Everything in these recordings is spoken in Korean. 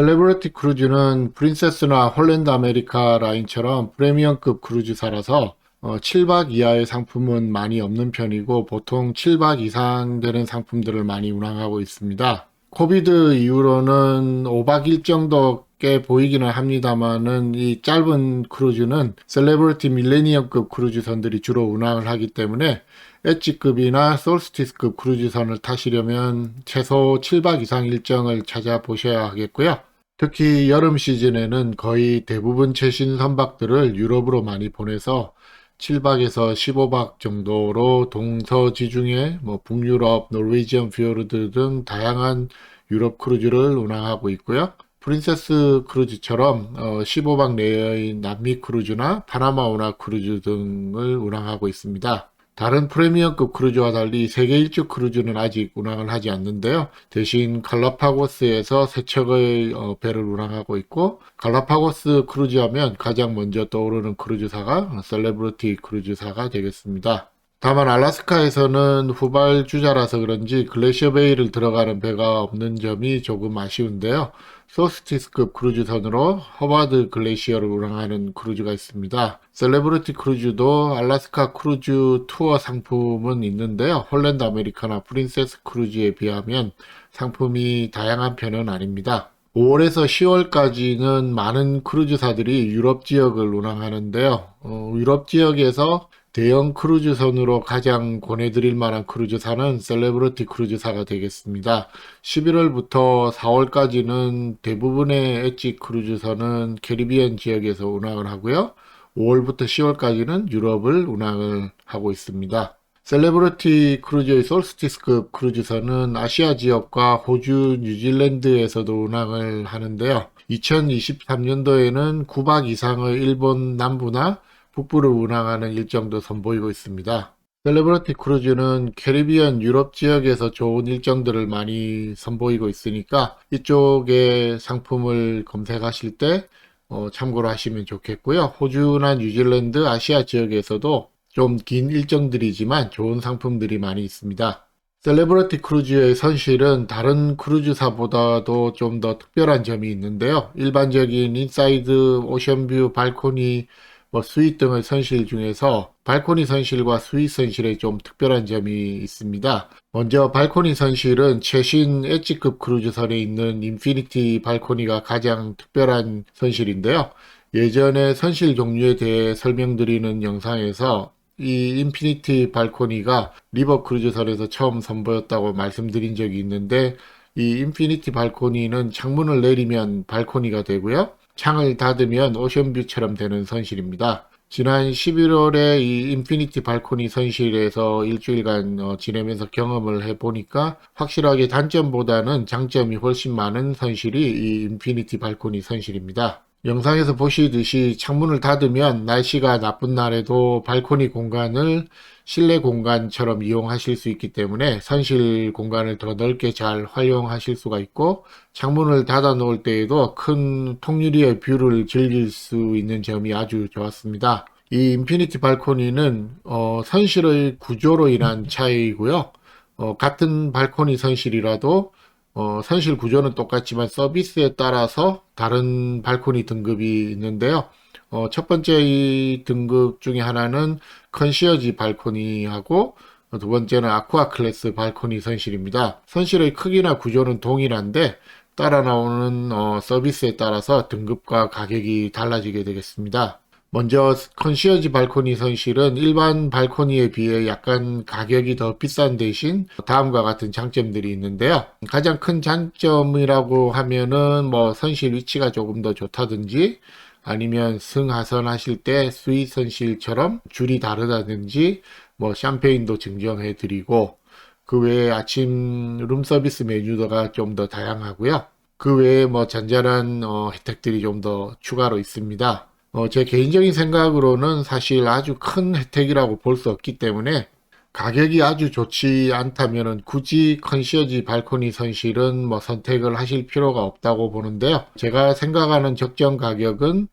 셀레브리티 크루즈는 프린세스나 홀랜드 아메리카 라인처럼 프리미엄급 크루즈사라서 어, 7박 이하의 상품은 많이 없는 편이고 보통 7박 이상 되는 상품들을 많이 운항하고 있습니다. 코비드 이후로는 5박 일정도 꽤 보이기는 합니다만은 이 짧은 크루즈는 셀레브리티 밀레니엄급 크루즈선들이 주로 운항을 하기 때문에 엣지급이나 솔스티스급 크루즈선을 타시려면 최소 7박 이상 일정을 찾아보셔야 하겠고요. 특히 여름 시즌에는 거의 대부분 최신 선박들을 유럽으로 많이 보내서 7박에서 15박 정도로 동서지중해, 뭐 북유럽, 노르웨이지언 피오르드 등 다양한 유럽 크루즈를 운항하고 있고요. 프린세스 크루즈처럼 15박 내의 남미 크루즈나 파나마 운하 크루즈 등을 운항하고 있습니다. 다른 프리미엄급 크루즈와 달리 세계 일주 크루즈는 아직 운항을 하지 않는데요. 대신 갈라파고스에서 세 척의 어, 배를 운항하고 있고 갈라파고스 크루즈 하면 가장 먼저 떠오르는 크루즈사가 셀레브리티 크루즈사가 되겠습니다. 다만 알라스카에서는 후발 주자라서 그런지 글래시어 베이를 들어가는 배가 없는 점이 조금 아쉬운데요. 소스티스급 크루즈선으로 허바드 글래시어를 운항하는 크루즈가 있습니다. 셀레브리티 크루즈도 알라스카 크루즈 투어 상품은 있는데요. 홀랜드 아메리카나 프린세스 크루즈에 비하면 상품이 다양한 편은 아닙니다. 5월에서 10월까지는 많은 크루즈사들이 유럽 지역을 운항하는데요. 어, 유럽 지역에서 대형 크루즈선으로 가장 권해드릴 만한 크루즈사는 셀레브리티 크루즈사가 되겠습니다. 11월부터 4월까지는 대부분의 엣지 크루즈선은 캐리비안 지역에서 운항을 하고요. 5월부터 10월까지는 유럽을 운항을 하고 있습니다. 셀레브리티 크루즈의 솔스티스급 크루즈선은 아시아 지역과 호주, 뉴질랜드에서도 운항을 하는데요. 2023년도에는 9박 이상의 일본 남부나 북부를 운항하는 일정도 선보이고 있습니다. 셀레브리티 크루즈는 캐리비안 유럽 지역에서 좋은 일정들을 많이 선보이고 있으니까 이쪽의 상품을 검색하실 때 어, 참고로 하시면 좋겠고요. 호주나 뉴질랜드, 아시아 지역에서도 좀 긴 일정들이지만 좋은 상품들이 많이 있습니다. 셀레브리티 크루즈의 선실은 다른 크루즈사보다도 좀 더 특별한 점이 있는데요. 일반적인 인사이드, 오션뷰, 발코니, 뭐 스윗 등의 선실 중에서 발코니 선실과 스윗 선실에 좀 특별한 점이 있습니다. 먼저 발코니 선실은 최신 엣지급 크루즈선에 있는 인피니티 발코니가 가장 특별한 선실인데요. 예전에 선실 종류에 대해 설명드리는 영상에서 이 인피니티 발코니가 리버 크루즈선에서 처음 선보였다고 말씀드린 적이 있는데 이 인피니티 발코니는 창문을 내리면 발코니가 되고요. 창을 닫으면 오션뷰처럼 되는 선실입니다. 지난 11월에 이 인피니티 발코니 선실에서 일주일간 어, 지내면서 경험을 해보니까 확실하게 단점보다는 장점이 훨씬 많은 선실이 이 인피니티 발코니 선실입니다. 영상에서 보시듯이 창문을 닫으면 날씨가 나쁜 날에도 발코니 공간을 실내 공간처럼 이용하실 수 있기 때문에 선실 공간을 더 넓게 잘 활용하실 수가 있고 창문을 닫아 놓을 때에도 큰 통유리의 뷰를 즐길 수 있는 점이 아주 좋았습니다. 이 인피니티 발코니는 어, 선실의 구조로 인한 차이고요. 어, 같은 발코니 선실이라도 어, 선실 구조는 똑같지만 서비스에 따라서 다른 발코니 등급이 있는데요. 어, 첫 번째 이 등급 중에 하나는 컨시어지 발코니하고 두 번째는 아쿠아 클래스 발코니 선실입니다. 선실의 크기나 구조는 동일한데 따라 나오는 어, 서비스에 따라서 등급과 가격이 달라지게 되겠습니다. 먼저 컨시어지 발코니 선실은 일반 발코니에 비해 약간 가격이 더 비싼 대신 다음과 같은 장점들이 있는데요. 가장 큰 장점이라고 하면은 뭐 선실 위치가 조금 더 좋다든지 아니면 승하선 하실 때 스윗 선실처럼 줄이 다르다든지 뭐 샴페인도 증정해 드리고 그 외에 아침 룸 서비스 메뉴가 좀 더 다양하고요. 그 외에 뭐 잔잔한 어, 혜택들이 좀 더 추가로 있습니다. 어, 제 개인적인 생각으로는 사실 아주 큰 혜택이라고 볼 수 없기 때문에 가격이 아주 좋지 않다면 굳이 컨시어지 발코니 선실은 뭐 선택을 하실 필요가 없다고 보는데요. 제가 생각하는 적정 가격은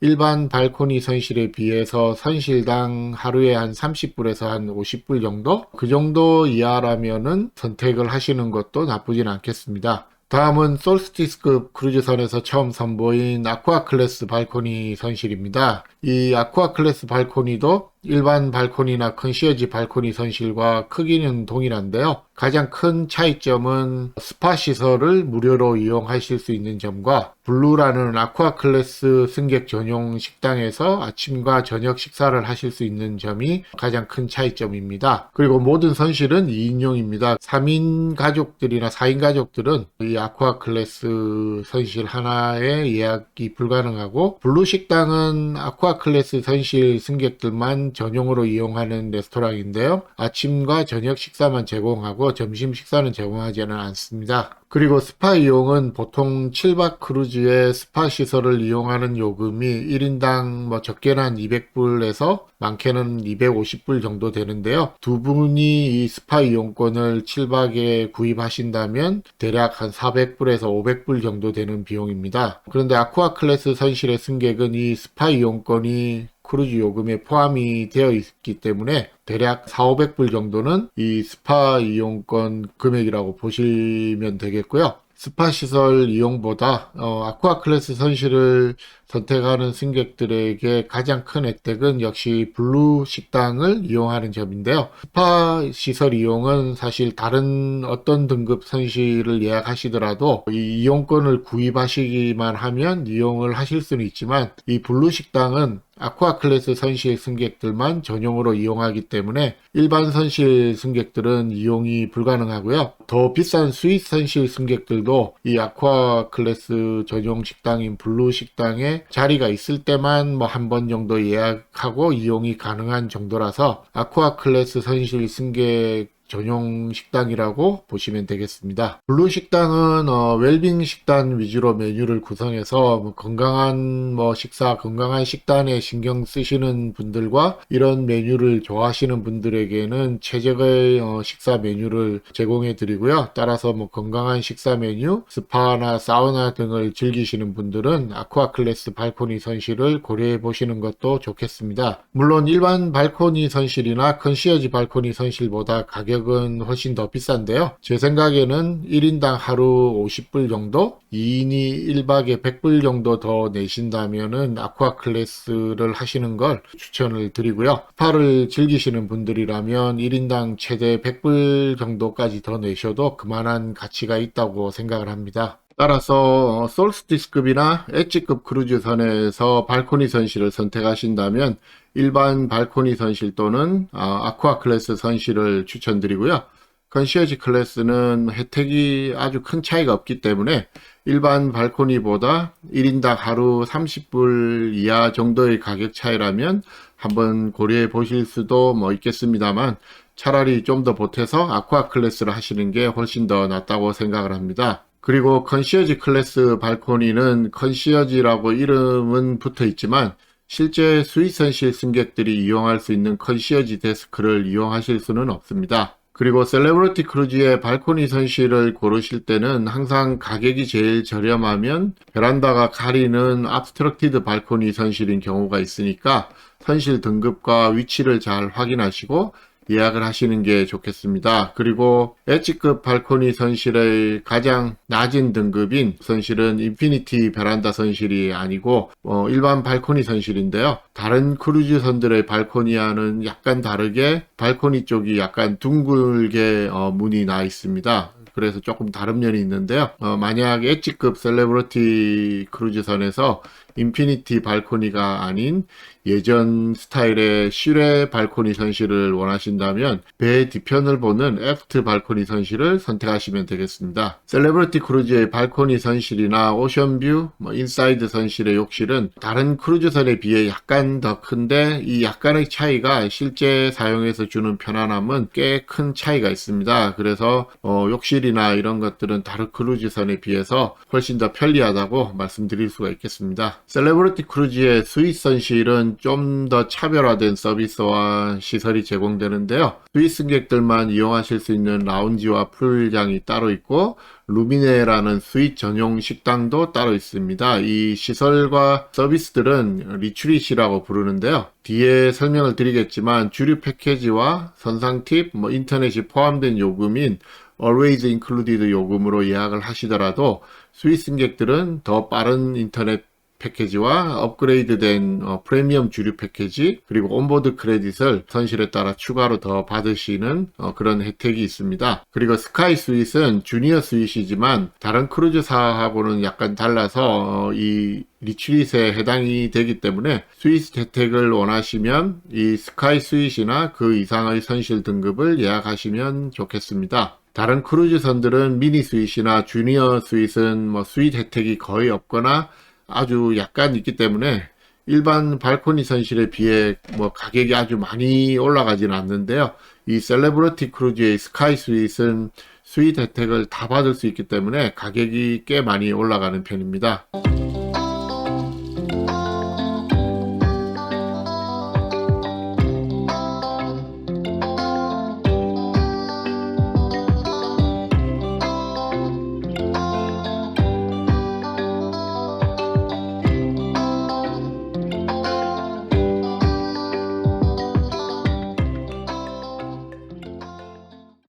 일반 발코니 선실에 비해서 선실당 하루에 한 30불에서 한 50불 정도? 그 정도 이하라면은 선택을 하시는 것도 나쁘진 않겠습니다. 다음은 솔스티스급 크루즈선에서 처음 선보인 아쿠아 클래스 발코니 선실입니다. 이 아쿠아 클래스 발코니도 일반 발코니나 컨시어지 발코니 선실과 크기는 동일한데요. 가장 큰 차이점은 스파 시설을 무료로 이용하실 수 있는 점과 블루라는 아쿠아 클래스 승객 전용 식당에서 아침과 저녁 식사를 하실 수 있는 점이 가장 큰 차이점입니다. 그리고 모든 선실은 2인용입니다. 3인 가족들이나 4인 가족들은 이 아쿠아 클래스 선실 하나에 예약이 불가능하고 블루 식당은 아쿠아 클래스 선실 승객들만 전용으로 이용하는 레스토랑인데요. 아침과 저녁 식사만 제공하고 점심 식사는 제공하지는 않습니다. 그리고 스파 이용은 보통 7박 크루즈의 스파 시설을 이용하는 요금이 1인당 뭐 적게는 한 200불에서 많게는 250불 정도 되는데요. 두 분이 이 스파 이용권을 7박에 구입하신다면 대략 한 400불에서 500불 정도 되는 비용입니다. 그런데 아쿠아 클래스 선실의 승객은 이 스파 이용권이 크루즈 요금에 포함이 되어 있기 때문에 대략 4, 500불 정도는 이 스파 이용권 금액이라고 보시면 되겠고요. 스파 시설 이용보다 어, 아쿠아 클래스 선실을 선택하는 승객들에게 가장 큰 혜택은 역시 블루 식당을 이용하는 점인데요. 스파 시설 이용은 사실 다른 어떤 등급 선실을 예약하시더라도 이 이용권을 구입하시기만 하면 이용을 하실 수는 있지만 이 블루 식당은 아쿠아 클래스 선실 승객들만 전용으로 이용하기 때문에 일반 선실 승객들은 이용이 불가능하고요. 더 비싼 스윗 선실 승객들도 이 아쿠아 클래스 전용 식당인 블루 식당에 자리가 있을 때만 뭐 한 번 정도 예약하고 이용이 가능한 정도라서 아쿠아 클래스 선실 승객 전용 식당이라고 보시면 되겠습니다. 블루 식당은 어, 웰빙 식단 위주로 메뉴를 구성해서 뭐 건강한 뭐 식사, 건강한 식단에 신경 쓰시는 분들과 이런 메뉴를 좋아하시는 분들에게는 최적의 어, 식사 메뉴를 제공해 드리고요. 따라서 뭐 건강한 식사 메뉴, 스파나 사우나 등을 즐기시는 분들은 아쿠아 클래스 발코니 선실을 고려해 보시는 것도 좋겠습니다. 물론 일반 발코니 선실이나 컨시어지 발코니 선실보다 가격 가격은 훨씬 더 비싼데요. 제 생각에는 1인당 하루 50불 정도, 2인이 1박에 100불 정도 더 내신다면은 아쿠아 클래스를 하시는 걸 추천을 드리고요. 스파를 즐기시는 분들이라면 1인당 최대 100불 정도까지 더 내셔도 그만한 가치가 있다고 생각을 합니다. 따라서 솔스티스급이나 엣지급 크루즈선에서 발코니 선실을 선택하신다면 일반 발코니 선실 또는 아, 아쿠아 클래스 선실을 추천드리고요. 컨시어지 클래스는 혜택이 아주 큰 차이가 없기 때문에 일반 발코니보다 1인당 하루 30불 이하 정도의 가격 차이라면 한번 고려해 보실 수도 뭐 있겠습니다만 차라리 좀 더 보태서 아쿠아 클래스를 하시는 게 훨씬 더 낫다고 생각을 합니다. 그리고 컨시어지 클래스 발코니는 컨시어지라고 이름은 붙어 있지만 실제 스위선실 승객들이 이용할 수 있는 컨시어지 데스크를 이용하실 수는 없습니다. 그리고 셀레브리티 크루즈의 발코니 선실을 고르실 때는 항상 가격이 제일 저렴하면 베란다가 가리는 압스트럭티드 발코니 선실인 경우가 있으니까 선실 등급과 위치를 잘 확인하시고 예약을 하시는 게 좋겠습니다. 그리고 엣지급 발코니 선실의 가장 낮은 등급인 선실은 인피니티 베란다 선실이 아니고 어, 일반 발코니 선실인데요. 다른 크루즈 선들의 발코니와는 약간 다르게 발코니 쪽이 약간 둥글게 어, 문이 나 있습니다. 그래서 조금 다른 면이 있는데요. 어, 만약 엣지급 셀레브리티 크루즈선에서 인피니티 발코니가 아닌 예전 스타일의 실외 발코니 선실을 원하신다면 배 뒤편을 보는 애프트 발코니 선실을 선택하시면 되겠습니다. 셀레브리티 크루즈의 발코니 선실이나 오션뷰, 뭐 인사이드 선실의 욕실은 다른 크루즈선에 비해 약간 더 큰데 이 약간의 차이가 실제 사용해서 주는 편안함은 꽤 큰 차이가 있습니다. 그래서 어, 욕실이 나 이런 것들은 다른 크루즈선에 비해서 훨씬 더 편리하다고 말씀드릴 수가 있겠습니다. 셀레브리티 크루즈의 스위스 선실은 좀 더 차별화된 서비스와 시설이 제공되는데요. 스위스 승객들만 이용하실 수 있는 라운지와 풀장이 따로 있고 루미네라는 스윗 전용 식당도 따로 있습니다. 이 시설과 서비스들은 리추릿이라고 부르는데요. 뒤에 설명을 드리겠지만 주류 패키지와 선상 팁, 뭐 인터넷이 포함된 요금인 Always Included 요금으로 예약을 하시더라도 스위스 승객들은 더 빠른 인터넷 패키지와 업그레이드된 어, 프리미엄 주류 패키지 그리고 온보드 크레딧을 선실에 따라 추가로 더 받으시는 어, 그런 혜택이 있습니다. 그리고 스카이 스윗은 주니어 스윗이지만 다른 크루즈사하고는 약간 달라서 어, 이 리추릿에 해당이 되기 때문에 스윗 혜택을 원하시면 이 스카이 스윗이나 그 이상의 선실 등급을 예약하시면 좋겠습니다. 다른 크루즈선들은 미니 스윗이나 주니어 스윗은 뭐 스윗 혜택이 거의 없거나 아주 약간 있기 때문에 일반 발코니 선실에 비해 뭐 가격이 아주 많이 올라가지는 않는데요. 이 셀레브리티 크루즈의 스카이 스윗은 스윗 혜택을 다 받을 수 있기 때문에 가격이 꽤 많이 올라가는 편입니다.